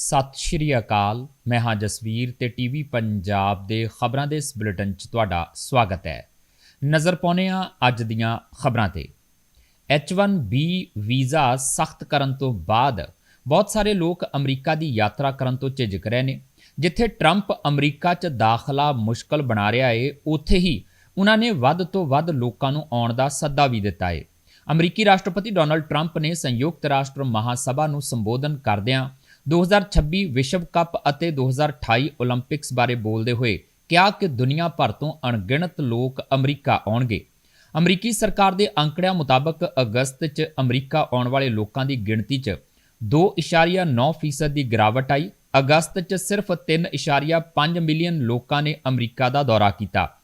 ਸਤਿ ਸ਼੍ਰੀ ਅਕਾਲ। ਮੈਂ ਹਾਂ ਜਸਵੀਰ ਤੇ ਟੀਵੀ ਪੰਜਾਬ ਦੇ ਖਬਰਾਂ ਦੇ ਇਸ ਬੁਲੇਟਿਨ 'ਚ ਤੁਹਾਡਾ ਸਵਾਗਤ ਹੈ। ਨਜ਼ਰ ਪਾਉਂਦੇ ਹਾਂ ਅੱਜ ਦੀਆਂ ਖਬਰਾਂ ਤੇ। H1B ਵੀਜ਼ਾ ਸਖਤ ਕਰਨ ਤੋਂ ਬਾਅਦ ਬਹੁਤ ਸਾਰੇ ਲੋਕ ਅਮਰੀਕਾ ਦੀ ਯਾਤਰਾ ਕਰਨ ਤੋਂ ਝਿਜਕ ਰਹੇ ਨੇ। ਜਿੱਥੇ ਟਰੰਪ ਅਮਰੀਕਾ 'ਚ ਦਾਖਲਾ ਮੁਸ਼ਕਲ ਬਣਾ ਰਿਹਾ ਏ, ਉੱਥੇ ਹੀ ਉਹਨਾਂ ਨੇ ਵੱਧ ਤੋਂ ਵੱਧ ਲੋਕਾਂ ਨੂੰ ਆਉਣ ਦਾ ਸੱਦਾ ਵੀ ਦਿੱਤਾ ਏ। ਅਮਰੀਕੀ ਰਾਸ਼ਟਰਪਤੀ ਡੋਨਲਡ ਟਰੰਪ ਨੇ ਸੰਯੁਕਤ ਰਾਸ਼ਟਰ ਮਹਾਸਭਾ ਨੂੰ ਸੰਬੋਧਨ ਕਰਦਿਆਂ 2026 ਵਿਸ਼ਵ ਕੱਪ ਅਤੇ 2028 올림픽ਸ ਬਾਰੇ ਬੋਲਦੇ ਹੋਏ ਕਿਹਾ ਕਿ ਦੁਨੀਆ ਭਰ ਤੋਂ ਅਣਗਿਣਤ ਲੋਕ ਅਮਰੀਕਾ ਆਉਣਗੇ। ਅਮਰੀਕੀ ਸਰਕਾਰ ਦੇ ਅੰਕੜਿਆਂ ਮੁਤਾਬਕ ਅਗਸਤ 'ਚ ਅਮਰੀਕਾ ਆਉਣ ਵਾਲੇ ਲੋਕਾਂ ਦੀ ਗਿਣਤੀ 'ਚ 2.9% ਦੀ ਗਿਰਾਵਟ ਆਈ। ਅਗਸਤ 'ਚ ਸਿਰਫ 3.5 ਮਿਲੀਅਨ ਲੋਕਾਂ ਨੇ ਅਮਰੀਕਾ ਦਾ ਦੌਰਾ ਕੀਤਾ।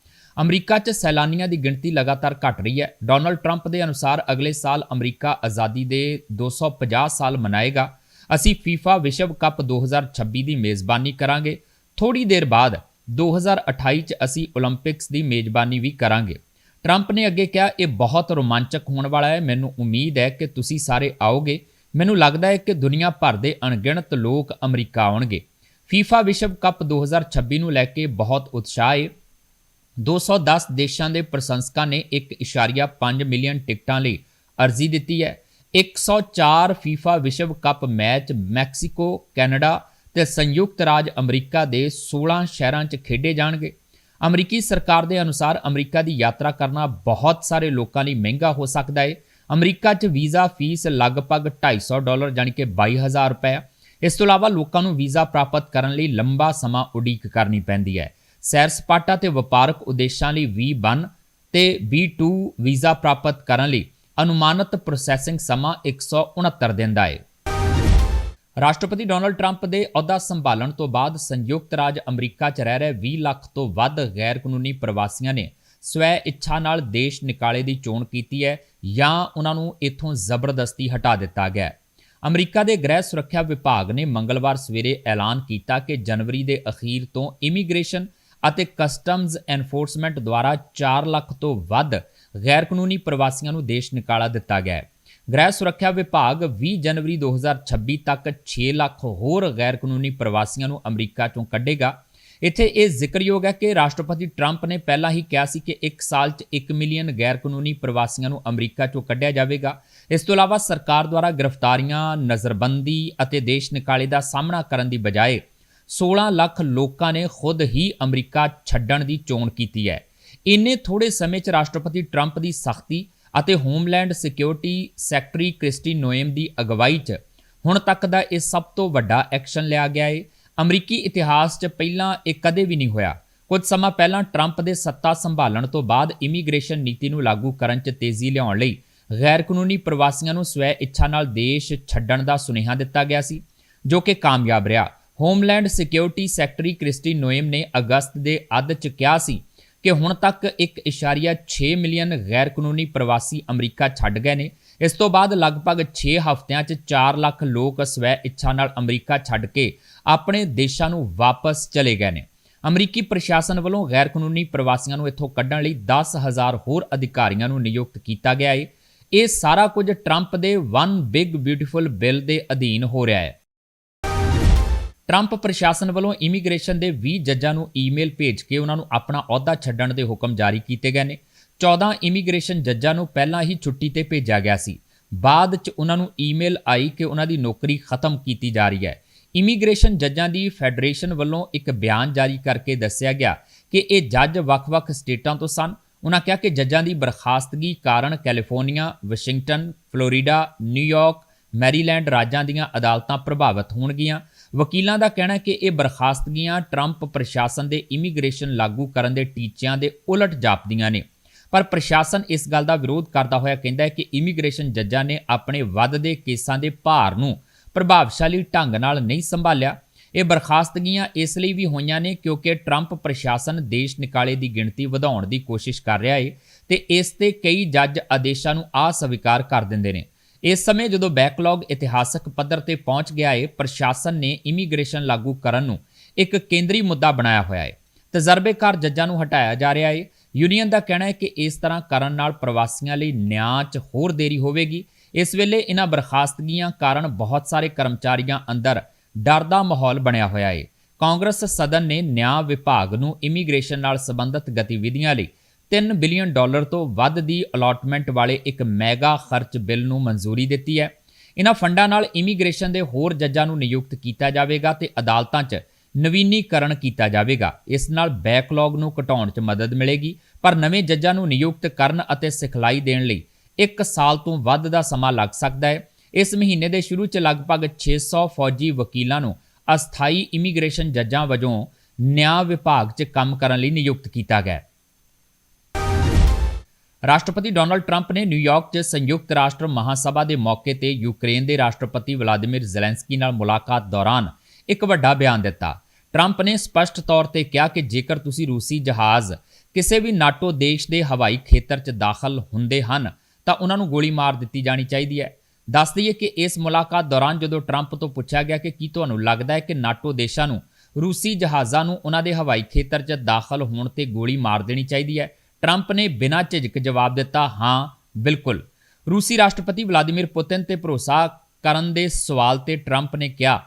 ਅਮਰੀਕਾ 'ਚ ਸੈਲਾਨੀਆਂ ਦੀ ਗਿਣਤੀ ਲਗਾਤਾਰ ਘਟ ਰਹੀ ਹੈ। ਡੋਨਲਡ ਟਰੰਪ ਦੇ ਅਨੁਸਾਰ ਅਗਲੇ ਸਾਲ ਅਮਰੀਕਾ ਆਜ਼ਾਦੀ ਦੇ 250 ਸਾਲ ਮਨਾਏਗਾ। ਅਸੀਂ FIFA ਵਿਸ਼ਵ ਕੱਪ 2026 ਦੀ ਮੇਜ਼ਬਾਨੀ ਕਰਾਂਗੇ। ਥੋੜੀ ਦੇਰ ਬਾਅਦ 2028 ਚ ਅਸੀਂ 올림픽ਸ ਦੀ ਮੇਜ਼ਬਾਨੀ ਵੀ ਕਰਾਂਗੇ। ਟਰੰਪ ਨੇ ਅੱਗੇ ਕਿਹਾ, ਇਹ ਬਹੁਤ ਰੋਮਾਂਚਕ ਹੋਣ ਵਾਲਾ ਹੈ। ਮੈਨੂੰ ਉਮੀਦ ਹੈ ਕਿ ਤੁਸੀਂ ਸਾਰੇ ਆਓਗੇ। ਮੈਨੂੰ ਲੱਗਦਾ ਹੈ ਕਿ ਦੁਨੀਆ ਭਰ ਦੇ ਅਣਗਿਣਤ ਲੋਕ ਅਮਰੀਕਾ ਆਉਣਗੇ। FIFA ਵਿਸ਼ਵ ਕੱਪ 2026 ਨੂੰ ਲੈ ਕੇ ਬਹੁਤ ਉਤਸ਼ਾਹ ਹੈ 210 ਦੇਸ਼ਾਂ ਦੇ ਪ੍ਰਸ਼ੰਸਕਾਂ ਨੇ 1.5 ਮਿਲੀਅਨ ਟਿਕਟਾਂ ਲਈ ਅਰਜ਼ੀ ਦਿੱਤੀ ਹੈ। 104 ਫੀਫਾ ਵਿਸ਼ਵ ਕੱਪ ਮੈਚ ਮੈਕਸੀਕੋ, ਕੈਨੇਡਾ ਤੇ ਸੰਯੁਕਤ ਰਾਜ ਅਮਰੀਕਾ ਦੇ 16 ਸ਼ਹਿਰਾਂ 'ਚ ਖੇਡੇ ਜਾਣਗੇ। ਅਮਰੀਕੀ ਸਰਕਾਰ ਦੇ ਅਨੁਸਾਰ ਅਮਰੀਕਾ ਦੀ ਯਾਤਰਾ ਕਰਨਾ ਬਹੁਤ ਸਾਰੇ ਲੋਕਾਂ ਲਈ ਮਹਿੰਗਾ ਹੋ ਸਕਦਾ ਹੈ ਅਮਰੀਕਾ 'ਚ ਵੀਜ਼ਾ ਫੀਸ ਲਗਭਗ 250 ਡਾਲਰ ਜਾਨੀ ਕਿ 22000 ਰੁਪਏ। ਇਸ ਤੋਂ ਇਲਾਵਾ ਲੋਕਾਂ ਨੂੰ ਵੀਜ਼ਾ ਪ੍ਰਾਪਤ ਕਰਨ ਲਈ ਲੰਬਾ ਸਮਾਂ ਉਡੀਕ ਕਰਨੀ ਪੈਂਦੀ ਹੈ। ਸੈਰ ਸਪਾਟਾ ਤੇ ਵਪਾਰਕ ਉਦੇਸ਼ਾਂ ਲਈ V1 ਤੇ V2 ਵੀਜ਼ਾ ਪ੍ਰਾਪਤ ਕਰਨ ਲਈ ਅਨੁਮਾਨਿਤ ਪ੍ਰੋਸੈਸਿੰਗ ਸਮਾਂ 169 ਦਿਨ ਦਾ ਹੈ ਰਾਸ਼ਟਰਪਤੀ ਡੋਨਲਡ ਟਰੰਪ ਦੇ ਅਹੁਦਾ ਸੰਭਾਲਣ ਤੋਂ ਬਾਅਦ ਸੰਯੁਕਤ ਰਾਜ ਅਮਰੀਕਾ 'ਚ ਰਹਿ ਰਹੇ 20 ਲੱਖ ਤੋਂ ਵੱਧ ਗੈਰ ਕਾਨੂੰਨੀ ਪ੍ਰਵਾਸੀਆਂ ਨੇ ਸਵੈ ਇੱਛਾ ਨਾਲ ਦੇਸ਼ ਨਿਕਾਲੇ ਦੀ ਚੋਣ ਕੀਤੀ ਹੈ ਜਾਂ ਉਹਨਾਂ ਨੂੰ ਇੱਥੋਂ ਜ਼ਬਰਦਸਤੀ ਹਟਾ ਦਿੱਤਾ ਗਿਆ ਹੈ। ਅਮਰੀਕਾ ਦੇ ਗ੍ਰਹਿ ਸੁਰੱਖਿਆ ਵਿਭਾਗ ਨੇ ਮੰਗਲਵਾਰ ਸਵੇਰੇ ਐਲਾਨ ਕੀਤਾ ਕਿ ਜਨਵਰੀ ਦੇ ਅਖੀਰ ਤੋਂ ਇਮੀਗ੍ਰੇਸ਼ਨ ਅਤੇ ਕਸਟਮਜ਼ ਐਨਫੋਰਸਮੈਂਟ ਦੁਆਰਾ 4 ਲੱਖ ਤੋਂ ਵੱਧ ਗੈਰ ਕਾਨੂੰਨੀ ਪ੍ਰਵਾਸੀਆਂ ਨੂੰ ਦੇਸ਼ ਨਿਕਾਲਾ ਦਿੱਤਾ ਗਿਆ ਹੈ। ਗ੍ਰਹਿ ਸੁਰੱਖਿਆ ਵਿਭਾਗ 20 ਜਨਵਰੀ 2026 ਤੱਕ 6 ਲੱਖ ਹੋਰ ਗੈਰ ਕਾਨੂੰਨੀ ਪ੍ਰਵਾਸੀਆਂ ਨੂੰ ਅਮਰੀਕਾ ਚੋਂ ਕੱਢੇਗਾ। ਇੱਥੇ ਇਹ ਜ਼ਿਕਰਯੋਗ ਹੈ ਕਿ ਰਾਸ਼ਟਰਪਤੀ ਟਰੰਪ ਨੇ ਪਹਿਲਾਂ ਹੀ ਕਿਹਾ ਸੀ ਕਿ 1 ਸਾਲ 'ਚ 1 ਮਿਲੀਅਨ ਗੈਰ ਕਾਨੂੰਨੀ ਪ੍ਰਵਾਸੀਆਂ ਨੂੰ ਅਮਰੀਕਾ ਚੋਂ ਕੱਢਿਆ ਜਾਵੇਗਾ। ਇਸ ਤੋਂ ਇਲਾਵਾ ਸਰਕਾਰ ਦੁਆਰਾ ਗ੍ਰਿਫਤਾਰੀਆਂ, ਨਜ਼ਰਬੰਦੀ ਅਤੇ ਦੇਸ਼ ਨਿਕਾਲੇ ਦਾ ਸਾਹਮਣਾ ਕਰਨ ਦੀ ਬਜਾਏ 16 ਲੱਖ ਲੋਕਾਂ ਨੇ ਖੁਦ ਹੀ ਅਮਰੀਕਾ ਛੱਡਣ ਦੀ ਚੋਣ ਕੀਤੀ ਹੈ। ਇੰਨੇ ਥੋੜੇ ਸਮੇਂ 'ਚ ਰਾਸ਼ਟਰਪਤੀ ਟਰੰਪ ਦੀ ਸਖਤੀ ਅਤੇ homeland security secretary Kristi Noem ਦੀ ਅਗਵਾਈ 'ਚ ਹੁਣ ਤੱਕ ਦਾ ਇਹ ਸਭ ਤੋਂ ਵੱਡਾ ਐਕਸ਼ਨ ਲਿਆ ਗਿਆ ਏ। ਅਮਰੀਕੀ ਇਤਿਹਾਸ 'ਚ ਪਹਿਲਾਂ ਇਹ ਕਦੇ ਵੀ ਨਹੀਂ ਹੋਇਆ। ਕੁਝ ਸਮਾਂ ਪਹਿਲਾਂ ਟਰੰਪ ਦੇ ਸੱਤਾ ਸੰਭਾਲਣ ਤੋਂ ਬਾਅਦ ਇਮੀਗ੍ਰੇਸ਼ਨ ਨੀਤੀ ਨੂੰ ਲਾਗੂ ਕਰਨ 'ਚ ਤੇਜ਼ੀ ਲਿਆਉਣ ਲਈ ਗੈਰ ਕਾਨੂੰਨੀ ਪ੍ਰਵਾਸੀਆਂ ਨੂੰ ਸਵੈ ਇੱਛਾ ਨਾਲ ਦੇਸ਼ ਛੱਡਣ ਦਾ ਸੁਨੇਹਾ ਦਿੱਤਾ ਗਿਆ ਸੀ, ਜੋ ਕਿ ਕਾਮਯਾਬ ਰਿਹਾ। Homeland security secretary Kristi Noem ਨੇ ਅਗਸਤ ਦੇ ਅੱਧ 'ਚ ਕਿਹਾ ਸੀ ਕਿ ਹੁਣ ਤੱਕ 1.6 ਮਿਲੀਅਨ ਗੈਰ ਕਾਨੂੰਨੀ ਪ੍ਰਵਾਸੀ ਅਮਰੀਕਾ ਛੱਡ ਗਏ ਨੇ। ਇਸ ਤੋਂ ਬਾਅਦ ਲਗਭਗ 6 ਹਫ਼ਤਿਆਂ 'ਚ 4 ਲੱਖ ਲੋਕ ਸਵੈ ਇੱਛਾ ਨਾਲ ਅਮਰੀਕਾ ਛੱਡ ਕੇ ਆਪਣੇ ਦੇਸ਼ਾਂ ਨੂੰ ਵਾਪਸ ਚਲੇ ਗਏ ਨੇ। ਅਮਰੀਕੀ ਪ੍ਰਸ਼ਾਸਨ ਵੱਲੋਂ ਗੈਰ ਕਾਨੂੰਨੀ ਪ੍ਰਵਾਸੀਆਂ ਨੂੰ ਇੱਥੋਂ ਕੱਢਣ ਲਈ 10000 ਹੋਰ ਅਧਿਕਾਰੀਆਂ ਨੂੰ ਨਿਯੁਕਤ ਕੀਤਾ ਗਿਆ ਹੈ ਇਹ ਸਾਰਾ ਕੁਝ ਟਰੰਪ ਦੇ ਵਨ ਬਿਗ ਬਿਊਟੀਫੁਲ ਬਿੱਲ ਦੇ ਅਧੀਨ ਹੋ ਰਿਹਾ ਹੈ। ਟਰੰਪ ਪ੍ਰਸ਼ਾਸਨ ਵੱਲੋਂ ਇਮੀਗ੍ਰੇਸ਼ਨ ਦੇ 20 ਜੱਜਾਂ ਨੂੰ ਈਮੇਲ ਭੇਜ ਕੇ ਉਹਨਾਂ ਨੂੰ ਆਪਣਾ ਅਹੁਦਾ ਛੱਡਣ ਦੇ ਹੁਕਮ ਜਾਰੀ ਕੀਤੇ ਗਏ ਨੇ। 14 ਇਮੀਗ੍ਰੇਸ਼ਨ ਜੱਜਾਂ ਨੂੰ ਪਹਿਲਾਂ ਹੀ ਛੁੱਟੀ ਤੇ ਭੇਜਿਆ ਗਿਆ ਸੀ। ਬਾਅਦ 'ਚ ਉਹਨਾਂ ਨੂੰ ਈਮੇਲ ਆਈ ਕਿ ਉਹਨਾਂ ਦੀ ਨੌਕਰੀ ਖਤਮ ਕੀਤੀ ਜਾ ਰਹੀ ਹੈ। ਇਮੀਗ੍ਰੇਸ਼ਨ ਜੱਜਾਂ ਦੀ ਫੈਡਰੇਸ਼ਨ ਵੱਲੋਂ ਇੱਕ ਬਿਆਨ ਜਾਰੀ ਕਰਕੇ ਦੱਸਿਆ ਗਿਆ ਕਿ ਇਹ ਜੱਜ ਵੱਖ-ਵੱਖ ਸਟੇਟਾਂ ਤੋਂ ਸਨ। ਉਹਨਾਂ ਕਿਹਾ ਕਿ ਜੱਜਾਂ ਦੀ ਬਰਖਾਸਤਗੀ ਕਾਰਨ California, Washington, Florida, New York, Maryland ਰਾਜਾਂ ਦੀਆਂ ਅਦਾਲਤਾਂ ਪ੍ਰਭਾਵਿਤ ਹੋਣਗੀਆਂ। ਵਕੀਲਾਂ ਦਾ ਕਹਿਣਾ ਹੈ ਕਿ ਇਹ ਬਰਖਾਸਤਗੀਆਂ ਟਰੰਪ ਪ੍ਰਸ਼ਾਸਨ ਦੇ ਇਮੀਗ੍ਰੇਸ਼ਨ ਲਾਗੂ ਕਰਨ ਦੇ ਟੀਚਿਆਂ ਦੇ ਉਲਟ ਜਾਪਦੀਆਂ ਨੇ। ਪਰ ਪ੍ਰਸ਼ਾਸਨ ਇਸ ਗੱਲ ਦਾ ਵਿਰੋਧ ਕਰਦਾ ਹੋਇਆ ਕਹਿੰਦਾ ਹੈ ਕਿ ਇਮੀਗ੍ਰੇਸ਼ਨ ਜੱਜਾਂ ਨੇ ਆਪਣੇ ਵੱਧਦੇ ਕੇਸਾਂ ਦੇ ਭਾਰ ਨੂੰ ਪ੍ਰਭਾਵਸ਼ਾਲੀ ਢੰਗ ਨਾਲ ਨਹੀਂ ਸੰਭਾਲਿਆ। ਇਹ ਬਰਖਾਸਤਗੀਆਂ ਇਸ ਲਈ ਵੀ ਹੋਈਆਂ ਨੇ ਕਿਉਂਕਿ ਟਰੰਪ ਪ੍ਰਸ਼ਾਸਨ ਦੇਸ਼ ਨਿਕਾਲੇ ਦੀ ਗਿਣਤੀ ਵਧਾਉਣ ਦੀ ਕੋਸ਼ਿਸ਼ ਕਰ ਰਿਹਾ ਹੈ ਤੇ ਇਸ ਤੇ ਕਈ ਜੱਜ ਆਦੇਸ਼ਾਂ ਨੂੰ ਅਸਵੀਕਾਰ ਕਰ ਦਿੰਦੇ ਨੇ। ਇਸ ਸਮੇਂ ਜਦੋਂ ਬੈਕਲੌਗ ਇਤਿਹਾਸਕ ਪੱਧਰ ਤੇ ਪਹੁੰਚ ਗਿਆ ਹੈ ਪ੍ਰਸ਼ਾਸਨ ਨੇ ਇਮੀਗ੍ਰੇਸ਼ਨ ਲਾਗੂ ਕਰਨ ਨੂੰ ਇੱਕ ਕੇਂਦਰੀ ਮੁੱਦਾ ਬਣਾਇਆ ਹੋਇਆ ਹੈ ਤਜਰਬੇਕਾਰ ਜੱਜਾਂ ਨੂੰ ਹਟਾਇਆ ਜਾ ਰਿਹਾ ਹੈ ਯੂਨੀਅਨ ਦਾ ਕਹਿਣਾ ਹੈ ਕਿ ਇਸ ਤਰ੍ਹਾਂ ਕਰਨ ਨਾਲ ਪ੍ਰਵਾਸੀਆਂ ਲਈ ਨਿਆਂ 'ਚ ਹੋਰ ਦੇਰੀ ਹੋਵੇਗੀ। ਇਸ ਵੇਲੇ ਇਹਨਾਂ ਬਰਖਾਸਤਗੀਆਂ ਕਾਰਨ ਬਹੁਤ ਸਾਰੇ ਕਰਮਚਾਰੀਆਂ ਅੰਦਰ ਡਰ ਦਾ ਮਾਹੌਲ ਬਣਿਆ ਹੋਇਆ ਹੈ ਕਾਂਗਰਸ ਸਦਨ ਨੇ ਨਿਆਂ ਵਿਭਾਗ ਨੂੰ ਇਮੀਗ੍ਰੇਸ਼ਨ ਨਾਲ ਸੰਬੰਧਿਤ ਗਤੀਵਿਧੀਆਂ ਲਈ 3 ਬਿਲੀਅਨ ਡਾਲਰ ਤੋਂ ਵੱਧ ਦੀ ਅਲਾਟਮੈਂਟ ਵਾਲੇ ਇੱਕ ਮੈਗਾ ਖਰਚ ਬਿੱਲ ਨੂੰ ਮਨਜ਼ੂਰੀ ਦਿੱਤੀ ਹੈ। ਇਹਨਾਂ ਫੰਡਾਂ ਨਾਲ ਇਮੀਗ੍ਰੇਸ਼ਨ ਦੇ ਹੋਰ ਜੱਜਾਂ ਨੂੰ ਨਿਯੁਕਤ ਕੀਤਾ ਜਾਵੇਗਾ ਤੇ ਅਦਾਲਤਾਂ 'ਚ ਨਵੀਨੀਕਰਨ ਕੀਤਾ ਜਾਵੇਗਾ। ਇਸ ਨਾਲ ਬੈਕਲੌਗ ਨੂੰ ਘਟਾਉਣ 'ਚ ਮਦਦ ਮਿਲੇਗੀ, ਪਰ ਨਵੇਂ ਜੱਜਾਂ ਨੂੰ ਨਿਯੁਕਤ ਕਰਨ ਅਤੇ ਸਿਖਲਾਈ ਦੇਣ ਲਈ 1 ਸਾਲ ਤੋਂ ਵੱਧ ਦਾ ਸਮਾਂ ਲੱਗ ਸਕਦਾ ਹੈ। ਇਸ ਮਹੀਨੇ ਦੇ ਸ਼ੁਰੂ 'ਚ ਲਗਭਗ 600 ਫੌਜੀ ਵਕੀਲਾਂ ਨੂੰ ਅਸਥਾਈ ਇਮੀਗ੍ਰੇਸ਼ਨ ਜੱਜਾਂ ਵਜੋਂ ਨਿਆਂ ਵਿਭਾਗ 'ਚ ਕੰਮ ਕਰਨ ਲਈ ਨਿਯੁਕਤ ਕੀਤਾ ਗਿਆ ਹੈ। ਰਾਸ਼ਟਰਪਤੀ ਡੋਨਾਲਡ ਟਰੰਪ ਨੇ ਨਿਊਯਾਰਕ 'ਚ ਸੰਯੁਕਤ ਰਾਸ਼ਟਰ ਮਹਾਸਭਾ ਦੇ ਮੌਕੇ ਤੇ ਯੂਕਰੇਨ ਦੇ ਰਾਸ਼ਟਰਪਤੀ ਵਲਾਦੀਮੀਰ ਜ਼ੈਲੈਂਸਕੀ ਨਾਲ ਮੁਲਾਕਾਤ ਦੌਰਾਨ ਇੱਕ ਵੱਡਾ ਬਿਆਨ ਦਿੱਤਾ। ਟਰੰਪ ਨੇ ਸਪਸ਼ਟ ਤੌਰ ਤੇ ਕਿਹਾ ਕਿ ਜੇਕਰ ਤੁਸੀਂ ਰੂਸੀ ਜਹਾਜ਼ ਕਿਸੇ ਵੀ ਨਾਟੋ ਦੇਸ਼ ਦੇ ਹਵਾਈ ਖੇਤਰ 'ਚ ਦਾਖਲ ਹੁੰਦੇ ਹਨ, ਤਾਂ ਉਹਨਾਂ ਨੂੰ ਗੋਲੀ ਮਾਰ ਦਿੱਤੀ ਜਾਣੀ ਚਾਹੀਦੀ ਹੈ। ਦੱਸ ਦਈਏ ਕਿ ਇਸ ਮੁਲਾਕਾਤ ਦੌਰਾਨ ਜਦੋਂ ਟਰੰਪ ਤੋਂ ਪੁੱਛਿਆ ਗਿਆ ਕਿ ਕੀ ਤੁਹਾਨੂੰ ਲੱਗਦਾ ਹੈ ਕਿ ਨਾਟੋ ਦੇਸ਼ਾਂ ਨੂੰ ਰੂਸੀ ਜਹਾਜ਼ਾਂ ਨੂੰ ਉਹਨਾਂ ਦੇ ਹਵਾਈ ਖੇਤਰ 'ਚ ਦਾਖਲ ਹੋਣ ਤੇ ਗੋਲੀ ਮਾਰ ਦੇਣੀ ਚਾਹੀਦੀ ਹੈ ਟਰੰਪ ਨੇ ਬਿਨਾਂ ਝਿਜਕ ਜਵਾਬ ਦਿੱਤਾ, ਹਾਂ, ਬਿਲਕੁਲ। ਰੂਸੀ ਰਾਸ਼ਟਰਪਤੀ ਵਲਾਦੀਮੀਰ ਪੁਤਿਨ ਤੇ ਭਰੋਸਾ ਕਰਨ ਦੇ ਸਵਾਲ ਤੇ ਟਰੰਪ ਨੇ ਕਿਹਾ,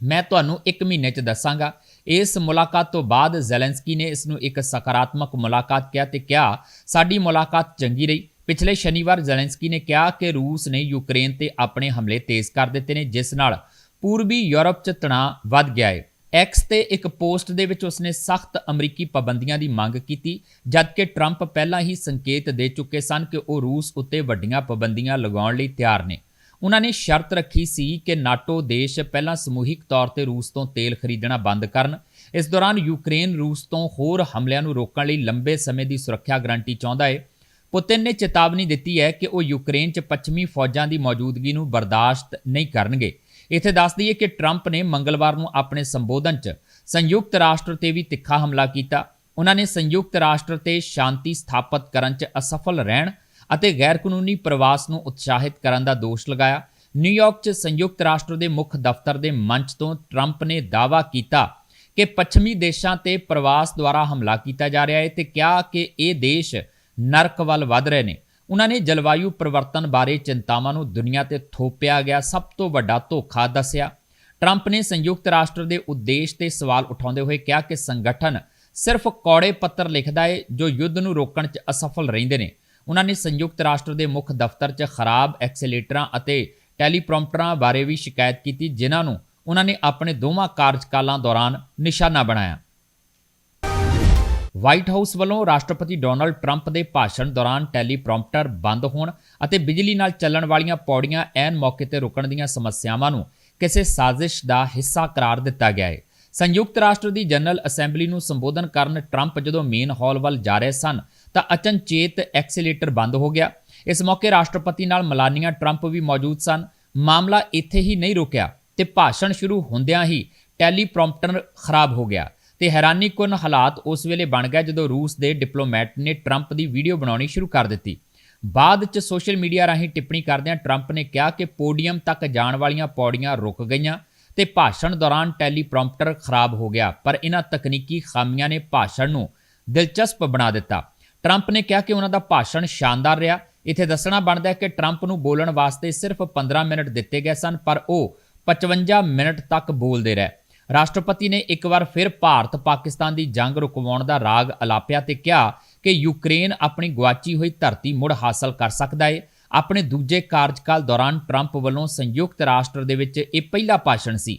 ਮੈਂ ਤੁਹਾਨੂੰ 1 ਮਹੀਨੇ 'ਚ ਦੱਸਾਂਗਾ। ਇਸ ਮੁਲਾਕਾਤ ਤੋਂ ਬਾਅਦ ਜ਼ੈਲੈਂਸਕੀ ਨੇ ਇਸ ਨੂੰ ਇੱਕ ਸਕਾਰਾਤਮਕ ਮੁਲਾਕਾਤ ਕਿਹਾ ਤੇ ਕਿਹਾ, ਸਾਡੀ ਮੁਲਾਕਾਤ ਚੰਗੀ ਰਹੀ। ਪਿਛਲੇ ਸ਼ਨੀਵਾਰ ਜ਼ੈਲੈਂਸਕੀ ਨੇ ਕਿਹਾ ਕਿ ਰੂਸ ਨੇ ਯੂਕਰੇਨ ਤੇ ਆਪਣੇ ਹਮਲੇ ਤੇਜ਼ ਕਰ ਦਿੱਤੇ ਨੇ, ਜਿਸ ਨਾਲ ਪੂਰਬੀ ਯੂਰਪ 'ਚ ਤਣਾਅ ਵੱਧ ਗਿਆ ਹੈ ਐਕਸ ਤੇ ਇੱਕ ਪੋਸਟ ਦੇ ਵਿੱਚ ਉਸਨੇ ਸਖਤ ਅਮਰੀਕੀ ਪਾਬੰਦੀਆਂ ਦੀ ਮੰਗ ਕੀਤੀ, ਜਦਕਿ ਟਰੰਪ ਪਹਿਲਾਂ ਹੀ ਸੰਕੇਤ ਦੇ ਚੁੱਕੇ ਸਨ ਕਿ ਉਹ ਰੂਸ ਉੱਤੇ ਵੱਡੀਆਂ ਪਾਬੰਦੀਆਂ ਲਗਾਉਣ ਲਈ ਤਿਆਰ ਨੇ। ਉਹਨਾਂ ਨੇ ਸ਼ਰਤ ਰੱਖੀ ਸੀ ਕਿ ਨਾਟੋ ਦੇਸ਼ ਪਹਿਲਾਂ ਸਮੂਹਿਕ ਤੌਰ ਤੇ ਰੂਸ ਤੋਂ ਤੇਲ ਖਰੀਦਣਾ ਬੰਦ ਕਰਨ। ਇਸ ਦੌਰਾਨ ਯੂਕਰੇਨ ਰੂਸ ਤੋਂ ਹੋਰ ਹਮਲਿਆਂ ਨੂੰ ਰੋਕਣ ਲਈ ਲੰਬੇ ਸਮੇਂ ਦੀ ਸੁਰੱਖਿਆ ਗਾਰੰਟੀ ਚਾਹੁੰਦਾ ਹੈ ਪੁਤਿਨ ਨੇ ਚੇਤਾਵਨੀ ਦਿੱਤੀ ਹੈ ਕਿ ਉਹ ਯੂਕਰੇਨ 'ਚ ਪੱਛਮੀ ਫੌਜਾਂ ਦੀ ਮੌਜੂਦਗੀ ਨੂੰ ਬਰਦਾਸ਼ਤ ਨਹੀਂ ਕਰਨਗੇ। ਇੱਥੇ ਦੱਸ ਦਈਏ ਕਿ ਟਰੰਪ ਨੇ ਮੰਗਲਵਾਰ ਨੂੰ ਆਪਣੇ ਸੰਬੋਧਨ 'ਚ ਸੰਯੁਕਤ ਰਾਸ਼ਟਰ ਤੇ ਵੀ ਤਿੱਖਾ ਹਮਲਾ ਕੀਤਾ। ਉਹਨਾਂ ਨੇ ਸੰਯੁਕਤ ਰਾਸ਼ਟਰ ਤੇ ਸ਼ਾਂਤੀ ਸਥਾਪਿਤ ਕਰਨ 'ਚ ਅਸਫਲ ਰਹਿਣ ਅਤੇ ਗੈਰ ਕਾਨੂੰਨੀ ਪ੍ਰਵਾਸ ਨੂੰ ਉਤਸ਼ਾਹਿਤ ਕਰਨ ਦਾ ਦੋਸ਼ ਲਗਾਇਆ। ਨਿਊਯਾਰਕ 'ਚ ਸੰਯੁਕਤ ਰਾਸ਼ਟਰ ਦੇ ਮੁੱਖ ਦਫ਼ਤਰ ਦੇ ਮੰਚ ਤੋਂ ਟਰੰਪ ਨੇ ਦਾਅਵਾ ਕੀਤਾ ਕਿ ਪੱਛਮੀ ਦੇਸ਼ਾਂ ਤੇ ਪ੍ਰਵਾਸ ਦੁਆਰਾ ਹਮਲਾ ਕੀਤਾ ਜਾ ਰਿਹਾ ਹੈ ਤੇ ਕਿਹਾ ਕਿ ਇਹ ਦੇਸ਼ ਨਰਕ ਵੱਲ ਵਧ ਰਹੇ ਨੇ। ਉਹਨਾਂ ਨੇ ਜਲਵਾਯੂ ਪਰਿਵਰਤਨ ਬਾਰੇ ਚਿੰਤਾਵਾਂ ਨੂੰ ਦੁਨੀਆ ਤੇ ਥੋਪਿਆ ਗਿਆ, ਸਭ ਤੋਂ ਵੱਡਾ ਧੋਖਾ ਦੱਸਿਆ। ਟਰੰਪ ਨੇ ਸੰਯੁਕਤ ਰਾਸ਼ਟਰ ਦੇ ਉਦੇਸ਼ ਤੇ ਸਵਾਲ ਉਠਾਉਂਦੇ ਹੋਏ ਕਿਹਾ ਕਿ ਸੰਗਠਨ ਸਿਰਫ ਕੌੜੇ ਪੱਤਰ ਲਿਖਦਾ ਹੈ ਜੋ ਯੁੱਧ ਨੂੰ ਰੋਕਣ 'ਚ ਅਸਫਲ ਰਹਿੰਦੇ ਨੇ। ਉਹਨਾਂ ਨੇ ਸੰਯੁਕਤ ਰਾਸ਼ਟਰ ਦੇ ਮੁੱਖ ਦਫ਼ਤਰ 'ਚ ਖਰਾਬ ਐਕਸਲੇਟਰਾਂ ਅਤੇ ਟੈਲੀਪ੍ਰੋਂਪਟਰਾਂ ਬਾਰੇ ਵੀ ਸ਼ਿਕਾਇਤ ਕੀਤੀ, ਜਿਨ੍ਹਾਂ ਨੂੰ ਉਹਨਾਂ ਨੇ ਆਪਣੇ ਦੋਵਾਂ ਕਾਰਜਕਾਲਾਂ ਦੌਰਾਨ ਨਿਸ਼ਾਨਾ ਬਣਾਇਆ। ਵਾਈਟ ਹਾਊਸ ਵੱਲੋਂ ਰਾਸ਼ਟਰਪਤੀ ਡੋਨਲਡ ਟਰੰਪ ਦੇ ਭਾਸ਼ਣ ਦੌਰਾਨ ਟੈਲੀਪ੍ਰੋਂਪਟਰ ਬੰਦ ਹੋਣ ਅਤੇ ਬਿਜਲੀ ਨਾਲ ਚੱਲਣ ਵਾਲੀਆਂ ਪੌੜੀਆਂ ਐਨ ਮੌਕੇ ਤੇ ਰੁਕਣ ਦੀਆਂ ਸਮੱਸਿਆਵਾਂ ਨੂੰ ਕਿਸੇ ਸਾਜ਼ਿਸ਼ ਦਾ ਹਿੱਸਾ ਕਰਾਰ ਦਿੱਤਾ ਗਿਆ ਹੈ। ਸੰਯੁਕਤ ਰਾਸ਼ਟਰ ਦੀ ਜਨਰਲ ਅਸੈਂਬਲੀ ਨੂੰ ਸੰਬੋਧਨ ਕਰਨ ਟਰੰਪ ਜਦੋਂ ਮੇਨ ਹਾਲ ਵੱਲ ਜਾ ਰਹੇ ਸਨ, ਤਾਂ ਅਚਨਚੇਤ ਐਕਸੀਲੇਟਰ ਬੰਦ ਹੋ ਗਿਆ। ਇਸ ਮੌਕੇ ਰਾਸ਼ਟਰਪਤੀ ਨਾਲ ਮਲਾਨੀਆ ਟਰੰਪ ਵੀ ਮੌਜੂਦ ਸਨ। ਮਾਮਲਾ ਇੱਥੇ ਹੀ ਨਹੀਂ ਰੁਕਿਆ ਤੇ ਭਾਸ਼ਣ ਸ਼ੁਰੂ ਹੁੰਦਿਆਂ ਹੀ ਟੈਲੀਪ੍ਰੋਂਪਟਰ ਖਰਾਬ ਹੋ ਗਿਆ। ਤੇ ਹੈਰਾਨੀਕੁਨ ਹਾਲਾਤ ਉਸ ਵੇਲੇ ਬਣ ਗਏ ਜਦੋਂ ਰੂਸ ਦੇ ਡਿਪਲੋਮੈਟ ਨੇ ਟਰੰਪ ਦੀ ਵੀਡੀਓ ਬਣਾਉਣੀ ਸ਼ੁਰੂ ਕਰ ਦਿੱਤੀ। ਬਾਅਦ ਚ ਸੋਸ਼ਲ ਮੀਡੀਆ ਰਾਹੀਂ ਟਿੱਪਣੀ ਕਰਦਿਆਂ ਟਰੰਪ ਨੇ ਕਿਹਾ ਕਿ ਪੋਡੀਅਮ ਤੱਕ ਜਾਣ ਵਾਲੀਆਂ ਪੌੜੀਆਂ ਰੁਕ ਗਈਆਂ ਤੇ ਭਾਸ਼ਣ ਦੌਰਾਨ ਟੈਲੀਪ੍ਰੋਂਪਟਰ ਖਰਾਬ ਹੋ ਗਿਆ, ਪਰ ਇਹਨਾਂ ਤਕਨੀਕੀ ਖਾਮੀਆਂ ਨੇ ਭਾਸ਼ਣ ਨੂੰ ਦਿਲਚਸਪ ਬਣਾ ਦਿੱਤਾ। ਟਰੰਪ ਨੇ ਕਿਹਾ ਕਿ ਉਹਨਾਂ ਦਾ ਭਾਸ਼ਣ ਸ਼ਾਨਦਾਰ ਰਿਹਾ। ਇੱਥੇ ਦੱਸਣਾ ਬਣਦਾ ਹੈ ਕਿ ਟਰੰਪ ਨੂੰ ਬੋਲਣ ਵਾਸਤੇ ਸਿਰਫ 15 ਮਿੰਟ ਦਿੱਤੇ ਗਏ ਸਨ, ਪਰ ਉਹ 55 ਮਿੰਟ ਤੱਕ ਬੋਲਦੇ ਰਹੇ। ਰਾਸ਼ਟਰਪਤੀ ਨੇ ਇੱਕ ਵਾਰ ਫਿਰ ਭਾਰਤ ਪਾਕਿਸਤਾਨ ਦੀ ਜੰਗ ਰੁਕਵਾਉਣ ਦਾ ਰਾਗ ਅਲਾਪਿਆ ਤੇ ਕਿਹਾ ਕਿ ਯੂਕਰੇਨ ਆਪਣੀ ਗਵਾਚੀ ਹੋਈ ਧਰਤੀ ਮੁੜ ਹਾਸਲ ਕਰ ਸਕਦਾ ਹੈ ਆਪਣੇ ਦੂਜੇ ਕਾਰਜਕਾਲ ਦੌਰਾਨ ਟਰੰਪ ਵੱਲੋਂ ਸੰਯੁਕਤ ਰਾਸ਼ਟਰ ਦੇ ਵਿੱਚ ਇਹ ਪਹਿਲਾ ਭਾਸ਼ਣ ਸੀ।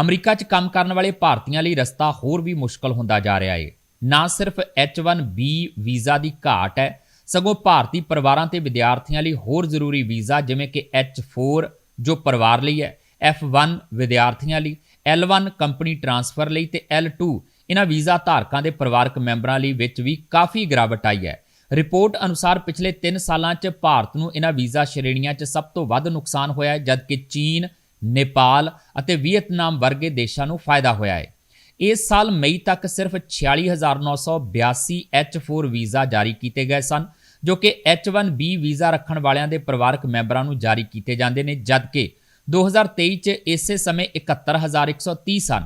ਅਮਰੀਕਾ 'ਚ ਕੰਮ ਕਰਨ ਵਾਲੇ ਭਾਰਤੀਆਂ ਲਈ ਰਸਤਾ ਹੋਰ ਵੀ ਮੁਸ਼ਕਲ ਹੁੰਦਾ ਜਾ ਰਿਹਾ ਹੈ ਨਾ ਸਿਰਫ H1B ਵੀਜ਼ਾ ਦੀ ਘਾਟ ਹੈ, ਸਗੋਂ ਭਾਰਤੀ ਪਰਿਵਾਰਾਂ ਤੇ ਵਿਦਿਆਰਥੀਆਂ ਲਈ ਹੋਰ ਜ਼ਰੂਰੀ ਵੀਜ਼ਾ ਜਿਵੇਂ ਕਿ H4 ਜੋ ਪਰਿਵਾਰ ਲਈ ਹੈ। F1 ਵਿਦਿਆਰਥੀਆਂ ਲਈ L1 ਕੰਪਨੀ ਟਰਾਂਸਫਰ ਲਈ ਤੇ L2 ਇਹਨਾਂ ਵੀਜ਼ਾ ਧਾਰਕਾਂ ਦੇ ਪਰਿਵਾਰਕ ਮੈਂਬਰਾਂ ਲਈ ਵਿੱਚ ਵੀ ਕਾਫੀ ਗਿਰਾਵਟ ਆਈ ਹੈ। ਰਿਪੋਰਟ ਅਨੁਸਾਰ ਪਿਛਲੇ 3 ਸਾਲਾਂ 'ਚ ਭਾਰਤ ਨੂੰ ਇਹਨਾਂ ਵੀਜ਼ਾ ਸ਼੍ਰੇਣੀਆਂ 'ਚ ਸਭ ਤੋਂ ਵੱਧ ਨੁਕਸਾਨ ਹੋਇਆ ਹੈ, ਜਦਕਿ ਚੀਨ, ਨੇਪਾਲ ਅਤੇ ਵੀਅਤਨਾਮ ਵਰਗੇ ਦੇਸ਼ਾਂ ਨੂੰ ਫਾਇਦਾ ਹੋਇਆ ਹੈ। ਇਸ ਸਾਲ ਮਈ ਤੱਕ ਸਿਰਫ 46982 H4 ਵੀਜ਼ਾ ਜਾਰੀ ਕੀਤੇ ਗਏ ਸਨ, ਜੋ ਕਿ H1B ਵੀਜ਼ਾ ਰੱਖਣ ਵਾਲਿਆਂ ਦੇ ਪਰਿਵਾਰਕ ਮੈਂਬਰਾਂ ਨੂੰ ਜਾਰੀ ਕੀਤੇ ਜਾਂਦੇ ਨੇ, ਜਦਕਿ 2023 ਚ ਇਸੇ ਸਮੇਂ 71130 ਸਨ।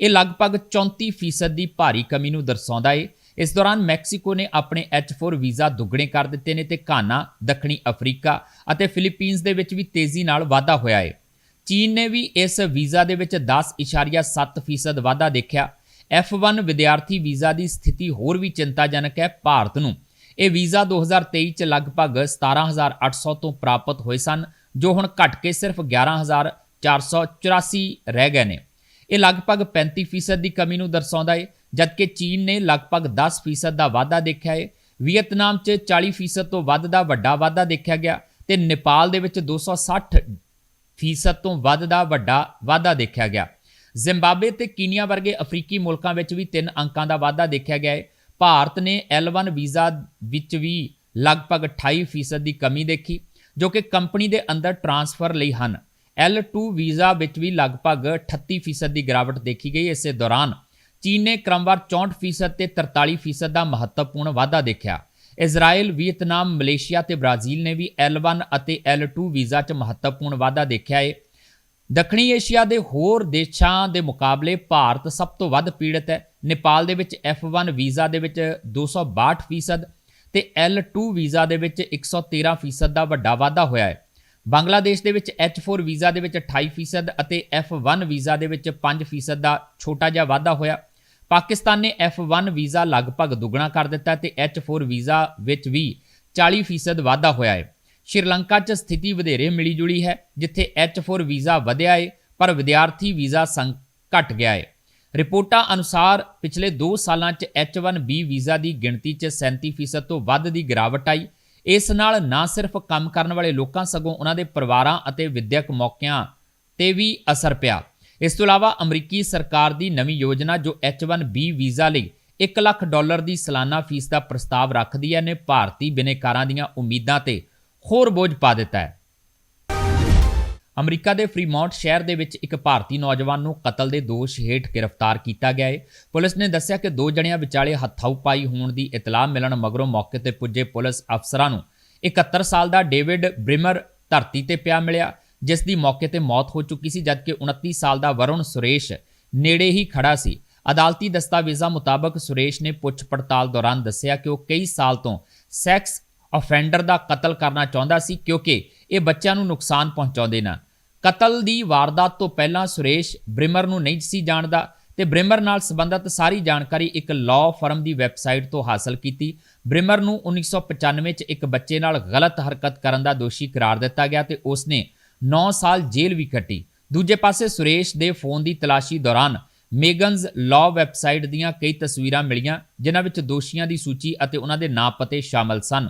ਇਹ ਲਗਭਗ 34% ਦੀ ਭਾਰੀ ਕਮੀ ਨੂੰ ਦਰਸਾਉਂਦਾ ਏ। ਇਸ ਦੌਰਾਨ ਮੈਕਸੀਕੋ ਨੇ ਆਪਣੇ H4 ਵੀਜ਼ਾ ਦੁੱਗਣੇ ਕਰ ਦਿੱਤੇ ਨੇ ਤੇ ਘਾਨਾ, ਦੱਖਣੀ ਅਫਰੀਕਾ ਅਤੇ ਫਿਲੀਪੀਨਜ਼ ਦੇ ਵਿੱਚ ਵੀ ਤੇਜ਼ੀ ਨਾਲ ਵਾਧਾ ਹੋਇਆ ਏ। ਚੀਨ ਨੇ ਵੀ ਇਸ ਵੀਜ਼ਾ ਦੇ ਵਿੱਚ 10.7% ਵਾਧਾ ਦੇਖਿਆ। F1 ਵਿਦਿਆਰਥੀ ਵੀਜ਼ਾ ਦੀ ਸਥਿਤੀ ਹੋਰ ਵੀ ਚਿੰਤਾਜਨਕ ਹੈ ਭਾਰਤ ਨੂੰ। ਇਹ ਵੀਜ਼ਾ 2023 ਚ ਲਗਭਗ 17800 ਤੋਂ ਪ੍ਰਾਪਤ ਹੋਏ ਸਨ। ਜੋ ਹੁਣ ਘਟ ਕੇ ਸਿਰਫ 11484 ਰਹਿ ਗਏ ਨੇ। ਇਹ ਲਗਭਗ 35% ਦੀ ਕਮੀ ਨੂੰ ਦਰਸਾਉਂਦਾ ਹੈ ਜਦਕਿ ਚੀਨ ਨੇ ਲਗਭਗ 10% ਦਾ ਵਾਧਾ ਦੇਖਿਆ ਹੈ ਵੀਅਤਨਾਮ 'ਚ 40% ਤੋਂ ਵੱਧ ਦਾ ਵੱਡਾ ਵਾਧਾ ਦੇਖਿਆ ਗਿਆ ਤੇ ਨੇਪਾਲ ਦੇ ਵਿੱਚ 260 ਫੀਸਦ ਤੋਂ ਵੱਧ ਦਾ ਵੱਡਾ ਵਾਧਾ ਦੇਖਿਆ ਗਿਆ। ਜ਼ਿੰਬਾਬਵੇ ਤੇ ਕੀਨੀਆ ਵਰਗੇ ਅਫਰੀਕੀ ਮੁਲਕਾਂ ਵਿੱਚ ਵੀ 3 ਅੰਕਾਂ ਦਾ ਵਾਧਾ ਦੇਖਿਆ ਗਿਆ ਹੈ ਭਾਰਤ ਨੇ L1 ਵੀਜ਼ਾ ਵਿੱਚ ਵੀ ਲਗਭਗ 28% ਦੀ ਕਮੀ ਦੇਖੀ। ਜੋ ਕਿ ਕੰਪਨੀ ਦੇ ਅੰਦਰ ਟਰਾਂਸਫਰ ਲਈ ਹਨ। L2 ਵੀਜ਼ਾ ਵਿੱਚ ਵੀ ਲਗਭਗ 38% ਦੀ ਗਿਰਾਵਟ ਦੇਖੀ ਗਈ। ਇਸੇ ਦੌਰਾਨ ਚੀਨ ਨੇ ਕ੍ਰਮਵਾਰ 64% ਤੇ 43% ਦਾ ਮਹੱਤਵਪੂਰਨ ਵਾਧਾ ਦੇਖਿਆ। ਇਜ਼ਰਾਈਲ ਵੀਅਤਨਾਮ, ਮਲੇਸ਼ੀਆ ਤੇ ਬ੍ਰਾਜ਼ੀਲ ਨੇ ਵੀ L1 ਅਤੇ L2 ਵੀਜ਼ਾ 'ਚ ਮਹੱਤਵਪੂਰਨ ਵਾਧਾ ਦੇਖਿਆ ਹੈ ਦੱਖਣੀ ਏਸ਼ੀਆ ਦੇ ਹੋਰ ਦੇਸ਼ਾਂ ਦੇ ਮੁਕਾਬਲੇ ਭਾਰਤ ਸਭ ਤੋਂ ਵੱਧ ਪੀੜਤ ਹੈ। ਨੇਪਾਲ ਦੇ ਵਿੱਚ F1 ਵੀਜ਼ਾ ਦੇ ਵਿੱਚ 262% ਤੇ L2 ਵੀਜ਼ਾ ਦੇ ਵਿੱਚ 113% ਦਾ ਵੱਡਾ ਵਾਧਾ ਹੋਇਆ ਹੈ। ਬੰਗਲਾਦੇਸ਼ ਦੇ ਵਿੱਚ H4 ਵੀਜ਼ਾ ਦੇ ਵਿੱਚ 28% ਅਤੇ F1 ਵੀਜ਼ਾ ਦੇ ਵਿੱਚ 5% ਦਾ ਛੋਟਾ ਜਿਹਾ ਵਾਧਾ ਹੋਇਆ। ਪਾਕਿਸਤਾਨ ਨੇ F1 ਵੀਜ਼ਾ ਲਗਭਗ ਦੁੱਗਣਾ ਕਰ ਦਿੱਤਾ ਤੇ H4 ਵੀਜ਼ਾ ਵਿੱਚ ਵੀ 40% ਵਾਧਾ ਹੋਇਆ ਹੈ। ਸ਼੍ਰੀਲੰਕਾ 'ਚ ਸਥਿਤੀ ਵਧੇਰੇ ਮਿਲੀ ਜੁਲੀ ਹੈ, ਜਿੱਥੇ H4 ਵੀਜ਼ਾ ਵਧਿਆ ਹੈ, ਪਰ ਵਿਦਿਆਰਥੀ ਵੀਜ਼ਾ ਸੰਗ ਘਟ ਗਿਆ ਹੈ। ਰਿਪੋਰਟਾਂ ਅਨੁਸਾਰ ਪਿਛਲੇ 2 ਸਾਲਾਂ 'ਚ H1B ਵੀਜ਼ਾ ਦੀ ਗਿਣਤੀ 'ਚ 37% ਤੋਂ ਵੱਧ ਦੀ ਗਿਰਾਵਟ ਆਈ। ਇਸ ਨਾਲ ਨਾ ਸਿਰਫ ਕੰਮ ਕਰਨ ਵਾਲੇ ਲੋਕਾਂ ਸਗੋਂ ਉਹਨਾਂ ਦੇ ਪਰਿਵਾਰਾਂ ਅਤੇ ਵਿਦਿਅਕ ਮੌਕਿਆਂ ਤੇ ਵੀ ਅਸਰ ਪਿਆ। ਇਸ ਤੋਂ ਇਲਾਵਾ ਅਮਰੀਕੀ ਸਰਕਾਰ ਦੀ ਨਵੀਂ ਯੋਜਨਾ ਜੋ H1B ਵੀਜ਼ਾ ਲਈ 1 ਲੱਖ ਡਾਲਰ ਦੀ ਸਾਲਾਨਾ ਫੀਸ ਦਾ ਪ੍ਰਸਤਾਵ ਰੱਖਦੀ ਹੈ ਨੇ ਭਾਰਤੀ ਬਿਨੇਕਾਰਾਂ ਦੀਆਂ ਉਮੀਦਾਂ ਤੇ ਹੋਰ ਬੋਝ ਪਾ ਦਿੱਤਾ ਹੈ। ਅਮਰੀਕਾ ਦੇ ਫਰੀਮੌਂਟ ਸ਼ਹਿਰ ਦੇ ਵਿੱਚ ਇੱਕ ਭਾਰਤੀ ਨੌਜਵਾਨ ਨੂੰ ਕਤਲ ਦੇ ਦੋਸ਼ ਹੇਠ ਗ੍ਰਿਫਤਾਰ ਕੀਤਾ ਗਿਆ ਹੈ ਪੁਲਿਸ ਨੇ ਦੱਸਿਆ ਕਿ ਦੋ ਜਣਿਆਂ ਵਿਚਾਲੇ ਹੱਥਾਉ ਪਾਈ ਹੋਣ ਦੀ ਇਤਲਾਹ ਮਿਲਣ ਮਗਰੋਂ ਮੌਕੇ ਤੇ ਪੁੱਜੇ ਪੁਲਿਸ ਅਫਸਰਾਂ ਨੂੰ 71 ਸਾਲ ਦਾ ਡੇਵਿਡ ਬ੍ਰਿਮਰ ਧਰਤੀ ਤੇ ਪਿਆ ਮਿਲਿਆ, ਜਿਸ ਦੀ ਮੌਕੇ ਤੇ ਮੌਤ ਹੋ ਚੁੱਕੀ ਸੀ, ਜਦਕਿ 29 ਸਾਲ ਦਾ ਵਰੁਣ ਸੁਰੇਸ਼ ਨੇੜੇ ਹੀ ਖੜਾ ਸੀ। ਅਦਾਲਤੀ ਦਸਤਾਵੇਜ਼ਾਂ ਮੁਤਾਬਕ ਸੁਰੇਸ਼ ਨੇ ਪੁੱਛ ਪੜਤਾਲ ਦੌਰਾਨ ਦੱਸਿਆ ਕਿ ਉਹ ਕਈ ਸਾਲ ਤੋਂ ਸੈਕਸ ਅਫੈਂਡਰ ਦਾ ਕਤਲ ਕਰਨਾ ਚਾਹੁੰਦਾ ਸੀ, ਕਿਉਂਕਿ ਇਹ ਬੱਚਿਆਂ ਨੂੰ ਨੁਕਸਾਨ ਪਹੁੰਚਾਉਂਦੇ ਨਾ। ਕਤਲ ਦੀ ਵਾਰਦਾਤ ਤੋਂ ਪਹਿਲਾਂ ਸੁਰੇਸ਼ ਬ੍ਰਿਮਰ ਨੂੰ ਨਹੀਂ ਸੀ ਜਾਣਦਾ ਤੇ ਬ੍ਰਿਮਰ ਨਾਲ ਸੰਬੰਧਿਤ ਸਾਰੀ ਜਾਣਕਾਰੀ ਇੱਕ ਲਾਅ ਫਰਮ ਦੀ ਵੈਬਸਾਈਟ ਤੋਂ ਹਾਸਲ ਕੀਤੀ। ਬ੍ਰਿਮਰ ਨੂੰ 1995 ਚ ਇੱਕ ਬੱਚੇ ਨਾਲ ਗਲਤ ਹਰਕਤ ਕਰਨ ਦਾ ਦੋਸ਼ੀ ਕਰਾਰ ਦਿੱਤਾ ਗਿਆ ਤੇ ਉਸਨੇ 9 ਸਾਲ ਜੇਲ੍ਹ ਵੀ ਕੱਟੀ। ਦੂਜੇ ਪਾਸੇ ਸੁਰੇਸ਼ ਦੇ ਫੋਨ ਦੀ ਤਲਾਸ਼ੀ ਦੌਰਾਨ ਮੇਗਨਜ਼ ਲਾਅ ਵੈਬਸਾਈਟ ਦੀਆਂ ਕਈ ਤਸਵੀਰਾਂ ਮਿਲੀਆਂ, ਜਿਨ੍ਹਾਂ ਵਿੱਚ ਦੋਸ਼ੀਆਂ ਦੀ ਸੂਚੀ ਅਤੇ ਉਹਨਾਂ ਦੇ ਨਾਂ ਪਤੇ ਸ਼ਾਮਲ ਸਨ।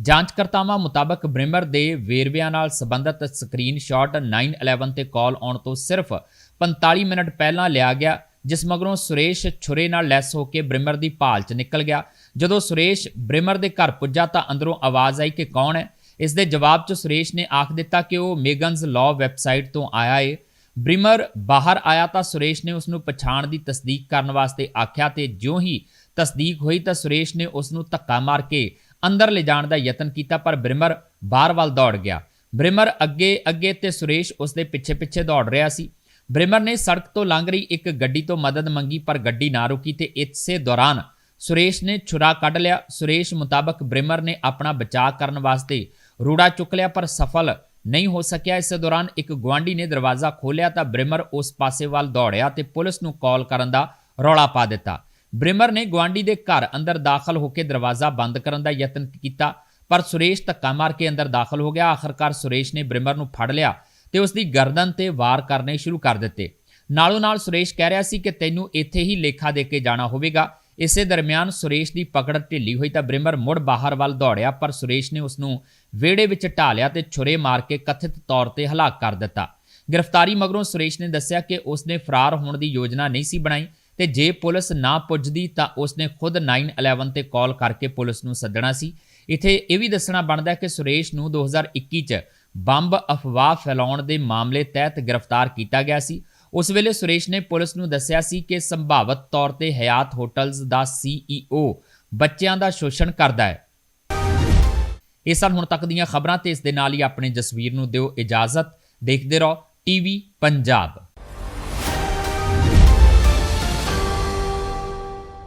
ਜਾਂਚਕਰਤਾਵਾਂ ਮੁਤਾਬਕ ਬ੍ਰਿਮਰ ਦੇ ਵੇਰਵਿਆਂ ਨਾਲ ਸੰਬੰਧਿਤ ਸਕਰੀਨਸ਼ਾਟ 911 ਤੇ ਕਾਲ ਆਉਣ ਤੋਂ ਸਿਰਫ 45 ਮਿੰਟ ਪਹਿਲਾਂ ਲਿਆ ਗਿਆ, ਜਿਸ ਮਗਰੋਂ ਸੁਰੇਸ਼ ਛੁਰੇ ਨਾਲ ਲੈਸ ਹੋ ਕੇ ਬ੍ਰਿਮਰ ਦੀ ਭਾਲ 'ਚ ਨਿਕਲ ਗਿਆ। ਜਦੋਂ ਸੁਰੇਸ਼ ਬ੍ਰਿਮਰ ਦੇ ਘਰ ਪੁੱਜਾ ਤਾਂ ਅੰਦਰੋਂ ਆਵਾਜ਼ ਆਈ ਕਿ ਕੌਣ ਹੈ? ਇਸ ਦੇ ਜਵਾਬ 'ਚ ਸੁਰੇਸ਼ ਨੇ ਆਖ ਦਿੱਤਾ ਕਿ ਉਹ ਮੇਗਨਸ ਲਾਅ ਵੈਬਸਾਈਟ ਤੋਂ ਆਇਆ ਏ। ਬ੍ਰਿਮਰ ਬਾਹਰ ਆਇਆ ਤਾਂ ਸੁਰੇਸ਼ ਨੇ ਉਸ ਨੂੰ ਪਛਾਣ ਦੀ ਤਸਦੀਕ ਕਰਨ ਵਾਸਤੇ ਆਖਿਆ ਤੇ ਜਿਉਂ ਹੀ ਤਸਦੀਕ ਹੋਈ ਤਾਂ ਸੁਰੇਸ਼ ਨੇ ਉਸ ਨੂੰ ਧੱਕਾ ਮਾਰ ਕੇ ਅੰਦਰ ਲਿਜਾਣ ਦਾ ਯਤਨ ਕੀਤਾ, ਪਰ ਬ੍ਰਿਮਰ ਬਾਹਰ ਵੱਲ ਦੌੜ ਗਿਆ। ਬ੍ਰਿਮਰ ਅੱਗੇ ਅੱਗੇ ਤੇ ਸੁਰੇਸ਼ ਉਸ ਦੇ ਪਿੱਛੇ ਪਿੱਛੇ ਦੌੜ ਰਿਹਾ ਸੀ। ਬ੍ਰਿਮਰ ਨੇ ਸੜਕ ਤੋਂ ਲੰਘ ਰਹੀ ਇੱਕ ਗੱਡੀ ਤੋਂ ਮਦਦ ਮੰਗੀ, ਪਰ ਗੱਡੀ ਨਾ ਰੁਕੀ ਤੇ ਇਸੇ ਦੌਰਾਨ ਸੁਰੇਸ਼ ਨੇ ਛੁਰਾ ਕੱਢ ਲਿਆ। ਸੁਰੇਸ਼ ਮੁਤਾਬਕ ਬ੍ਰਿਮਰ ਨੇ ਆਪਣਾ ਬਚਾਅ ਕਰਨ ਵਾਸਤੇ ਰੂੜਾ ਚੁੱਕ ਲਿਆ, ਪਰ ਸਫਲ ਨਹੀਂ ਹੋ ਸਕਿਆ। ਇਸ ਦੌਰਾਨ ਇੱਕ ਗਵਾਂਢੀ ਨੇ ਦਰਵਾਜ਼ਾ ਖੋਲ੍ਹਿਆ ਤਾਂ ਬ੍ਰਿਮਰ ਉਸ ਪਾਸੇ ਵੱਲ ਦੌੜਿਆ ਤੇ ਪੁਲਿਸ ਨੂੰ ਕਾਲ ਕਰਨ ਦਾ ਰੌਲਾ ਪਾ ਦਿੱਤਾ। ਬ੍ਰਿਮਰ ਨੇ ਗਵਾਂਢੀ ਦੇ ਘਰ ਅੰਦਰ ਦਾਖਲ ਹੋ ਕੇ ਦਰਵਾਜ਼ਾ ਬੰਦ ਕਰਨ ਦਾ ਯਤਨ ਕੀਤਾ, ਪਰ ਸੁਰੇਸ਼ ਧੱਕਾ ਮਾਰ ਕੇ ਅੰਦਰ ਦਾਖਲ ਹੋ ਗਿਆ। ਆਖਰਕਾਰ ਸੁਰੇਸ਼ ਨੇ ਬ੍ਰਿਮਰ ਨੂੰ ਫੜ ਲਿਆ ਤੇ ਉਸ ਦੀ ਗਰਦਨ ਤੇ ਵਾਰ ਕਰਨੇ ਸ਼ੁਰੂ ਕਰ ਦਿੱਤੇ। ਨਾਲੋਂ ਨਾਲ ਸੁਰੇਸ਼ ਕਹਿ ਰਿਹਾ ਸੀ ਕਿ ਤੈਨੂੰ ਇੱਥੇ ਹੀ ਲੇਖਾ ਦੇ ਕੇ ਜਾਣਾ ਹੋਵੇਗਾ। ਇਸੇ ਦਰਮਿਆਨ ਸੁਰੇਸ਼ ਦੀ ਪਕੜ ਢਿੱਲੀ ਹੋਈ ਤਾਂ ਬ੍ਰਿਮਰ ਮੁੜ ਬਾਹਰ ਵੱਲ ਦੌੜਿਆ, ਪਰ ਸੁਰੇਸ਼ ਨੇ ਉਸ ਨੂੰ ਵਿਹੜੇ ਵਿੱਚ ਢਾਲਿਆ ਤੇ ਛੁਰੇ ਮਾਰ ਕੇ ਕਥਿਤ ਤੌਰ ਤੇ ਹਲਾਕ ਕਰ ਦਿੱਤਾ। ਗ੍ਰਿਫਤਾਰੀ ਮਗਰੋਂ ਸੁਰੇਸ਼ ਨੇ ਦੱਸਿਆ ਕਿ ਉਸ ਨੇ ਫਰਾਰ ਹੋਣ ਦੀ ਯੋਜਨਾ ਨਹੀਂ ਸੀ ਬਣਾਈ। ਤੇ ਜੇ ਪੁਲਿਸ ਨਾ ਪੁੱਜਦੀ ਤਾਂ ਉਸਨੇ ਖੁਦ 911 ਤੇ ਕਾਲ ਕਰਕੇ ਪੁਲਿਸ ਨੂੰ ਸੱਦਣਾ ਸੀ। ਇਥੇ ਇਹ ਵੀ ਦੱਸਣਾ ਬਣਦਾ ਕਿ ਸੁਰੇਸ਼ ਨੂੰ 2021 ਚ ਬੰਬ ਅਫਵਾਹ ਫੈਲਾਉਣ ਦੇ ਮਾਮਲੇ ਤਹਿਤ ਗ੍ਰਿਫਤਾਰ ਕੀਤਾ ਗਿਆ ਸੀ। ਉਸ ਵੇਲੇ ਸੁਰੇਸ਼ ਨੇ ਪੁਲਿਸ ਨੂੰ ਦੱਸਿਆ ਸੀ ਕਿ ਸੰਭਾਵਤ ਤੌਰ ਤੇ ਹਯਾਤ ਹੋਟਲਸ ਦਾ ਸੀਈਓ ਬੱਚਿਆਂ ਦਾ ਸ਼ੋਸ਼ਣ ਕਰਦਾ ਹੈ। ਇਹ ਸਨ ਹੁਣ ਤੱਕ ਦੀਆਂ ਖਬਰਾਂ ਤੇ ਇਸ ਦੇ ਨਾਲ ਹੀ ਆਪਣੇ ਜਸਵੀਰ ਨੂੰ ਦਿਓ ਇਜਾਜ਼ਤ। ਦੇਖਦੇ ਰਹੋ ਟੀਵੀ ਪੰਜਾਬ।